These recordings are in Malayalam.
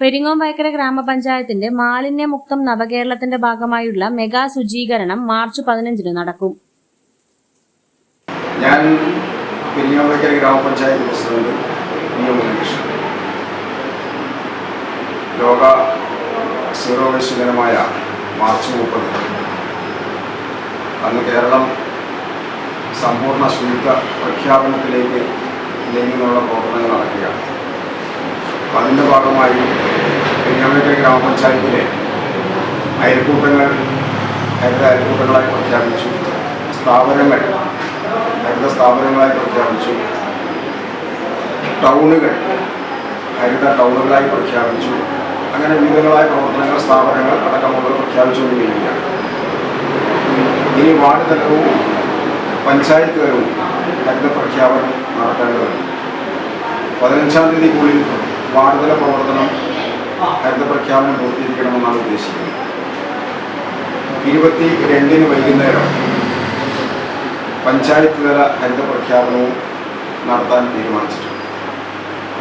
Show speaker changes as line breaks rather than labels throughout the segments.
പെരിങ്ങോം വയക്കര ഗ്രാമപഞ്ചായത്തിന്റെ മാലിന്യമുക്തം നവകേരളത്തിന്റെ ഭാഗമായുള്ള മെഗാ ശുചീകരണം മാർച്ച് പതിനഞ്ചിന് നടക്കും.
ഞാൻ പെരിഞ്ഞാമ്പലക്കര ഗ്രാമപഞ്ചായത്ത് പ്രസിഡന്റ് ലോക സീറോ വേസ്റ്റ് ദിനമായ മാർച്ച് മുപ്പത് അന്ന് കേരളം സമ്പൂർണ ശുചിത്വ പ്രഖ്യാപനത്തിലേക്ക് നീങ്ങുന്നുള്ള പ്രവർത്തനങ്ങൾ നടക്കുകയാണ്. അതിന്റെ ഭാഗമായി പെരിഞ്ഞാമ്പലക്കര ഗ്രാമപഞ്ചായത്തിലെ അയൽക്കൂട്ടങ്ങൾ ഹരിത അയൽക്കൂട്ടങ്ങളായി പ്രഖ്യാപിച്ചു. സ്ഥാപനങ്ങൾ ഹരിത സ്ഥാപനങ്ങളായി പ്രഖ്യാപിച്ചു. ടൗണുകൾ ഹരിത ടൗണുകളായി പ്രഖ്യാപിച്ചു. അങ്ങനെ വിവിധങ്ങളായ പ്രവർത്തനങ്ങൾ സ്ഥാപനങ്ങൾ അടക്കമുള്ളവർ പ്രഖ്യാപിച്ചുകൊണ്ടിരിക്കുകയാണ്. ഇനി വാർഡ് തലവും പഞ്ചായത്തുകളും ഹരിത പ്രഖ്യാപനം നടത്തേണ്ടതുണ്ട്. പതിനഞ്ചാം തീയതിക്കുള്ളിൽ വാർഡ് തല പ്രവർത്തനം ഹരിത പ്രഖ്യാപനം പൂർത്തീകരിക്കണമെന്നാണ് ഉദ്ദേശിക്കുന്നത്. ഇരുപത്തി രണ്ടിന് വൈകുന്നേരം പഞ്ചായത്ത് തല ഹരിത പ്രഖ്യാപനവും നടത്താൻ തീരുമാനിച്ചിട്ടുണ്ട്.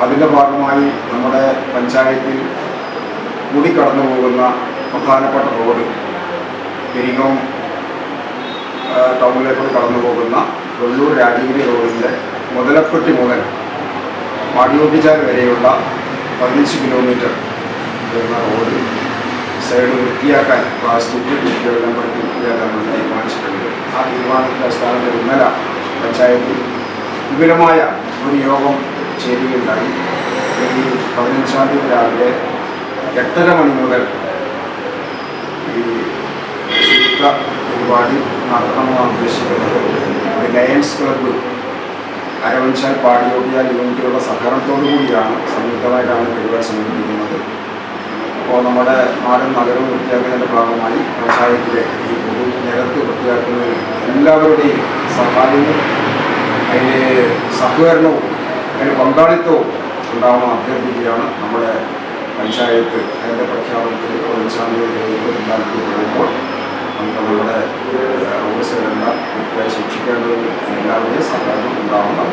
അതിന്റെ ഭാഗമായി നമ്മുടെ പഞ്ചായത്തിൽ കൂടി കടന്നു പോകുന്ന പ്രധാനപ്പെട്ട റോഡ് പെരിങ്ങോം ടൗണിലേക്കൂടി കടന്നു പോകുന്ന വെള്ളൂർ രാജഗിരി റോഡിന്റെ മുതലപ്പെട്ടി മുതൽ മാടിയോട്ടിച്ചാൽ വരെയുള്ള പതിനഞ്ച് കിലോമീറ്റർ വരുന്ന റോഡ് സൈഡ് വൃത്തിയാക്കാൻ ഉപയോഗപ്പെടുത്തി വൃത്തിയാക്കാൻ വേണ്ടി തീരുമാനിച്ചിട്ടുണ്ട് ആ തീരുമാനത്തിന്റെ അടിസ്ഥാനത്തിൽ ഇന്നലെ പഞ്ചായത്തിൽ വിപുലമായ ഒരു യോഗം ചേരുകയുണ്ടായി. ഈ പതിനഞ്ചാം തീയതി രാവിലെ എട്ടര മണി മുതൽ ഈ ശുദ്ധ പരിപാടി നടത്തണമെന്നാണ് ഉദ്ദേശിക്കുന്നത്. ലയൻസ് ക്ലബ്ബ് അരവഞ്ചാൽ പാടിയോട്ടിയാൽ യൂണിറ്റുകളുടെ സഹകരണത്തോടു കൂടിയാണ് സംയുക്തമായിട്ടാണ് പരിപാടി സംഘടിപ്പിക്കുന്നത്. അപ്പോൾ നമ്മുടെ നാടും നഗരവും വൃത്തിയാക്കുന്നതിന്റെ ഭാഗമായി പഞ്ചായത്തിലെ ഈ പൊതു നിരത്ത് വൃത്തിയാക്കുന്നതിന് എല്ലാവരുടെയും സഹായവും അതിന് സഹകരണവും അതിന് പങ്കാളിത്തവും ഉണ്ടാവണം അഭ്യർത്ഥിക്കുകയാണ് നമ്മുടെ പഞ്ചായത്ത്. അതിന്റെ പ്രഖ്യാപനത്തിൽ പതിനഞ്ചാം തീയതി ഇരുപത്തിനാലിന് പോകുമ്പോൾ നമുക്ക് നമ്മുടെ സൂക്ഷിക്കേണ്ടതിൽ എല്ലാവരുടെയും സഹായം ഉണ്ടാവണം